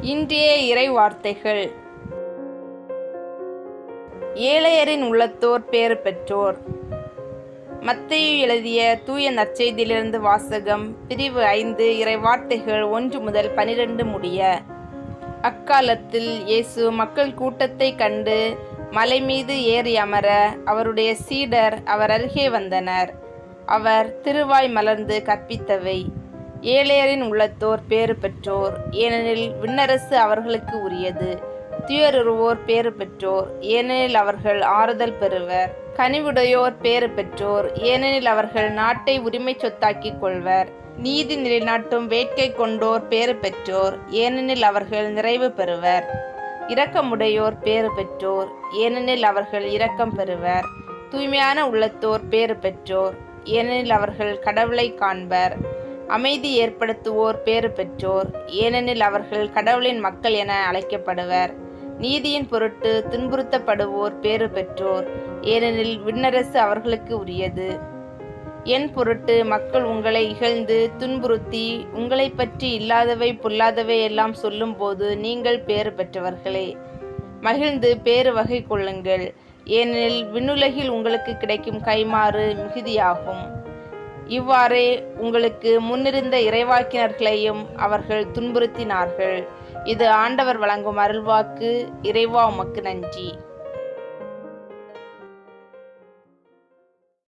இன்றைய இறை வார்த்தைகள் ஏழையரின் உள்ளத்தோர் பேறு பெற்றோர். மத்தையு எழுதிய தூய நற்செய்தியிலிருந்து வாசகம் பிரிவு ஐந்து இறை வார்த்தைகள் ஒன்று முதல் பனிரெண்டு முடிய. அக்காலத்தில் இயேசு மக்கள் கூட்டத்தை கண்டு மலை மீது ஏறி அமர அவருடைய சீடர் அவர் அருகே வந்தனர். அவர் திருவாய் மலர்ந்து கற்பித்தவை. ஏழையரின் உள்ளத்தோர் பேறு பெற்றோர். ஏனெனில் விண்ணரசு அவர்களுக்கு உரியது. துயருவோர் பேறு பெற்றோர். ஏனெனில் அவர்கள் ஆறுதல் பெறுவர். கனிவுடையோர் பேறு பெற்றோர். ஏனெனில் அவர்கள் நாட்டை உரிமை சொத்தாக்கிக் கொள்வர். நீதி நிலைநாட்டும் வேட்கை கொண்டோர் பேறு பெற்றோர். ஏனெனில் அவர்கள் நிறைவு பெறுவர். இரக்கமுடையோர் பேறு பெற்றோர். ஏனெனில் அவர்கள் இரக்கம் பெறுவர். தூய்மையான உள்ளத்தோர் பேறு பெற்றோர். ஏனெனில் அவர்கள் கடவுளை காண்பர். அமைதி ஏற்படுத்துவோர் பேறு பெற்றோர். ஏனெனில் அவர்கள் கடவுளின் மக்கள் என அழைக்கப்படுவர். நீதியின் பொருட்டு துன்புறுத்தப்படுவோர் பேறு பெற்றோர். ஏனெனில் விண்ணரசு அவர்களுக்கு உரியது. என் பொருட்டு மக்கள் உங்களை இகழ்ந்து துன்புறுத்தி உங்களை பற்றி இல்லாதவை பொல்லாதவை எல்லாம் சொல்லும்போது நீங்கள் பேறு பெற்றவர்களே. மகிழ்ந்து பேறு வகை கொள்ளுங்கள். ஏனெனில் விண்ணுலகில் உங்களுக்கு கிடைக்கும் கைமாறு மிகுதியாகும். இவ்வாறே உங்களுக்கு முன்னிருந்த இறைவாக்கினர்களையும் அவர்கள் துன்புறுத்தினார்கள். இது ஆண்டவர் வழங்கும் அருள்வாக்கு. இறைவா உமக்கு நன்றி.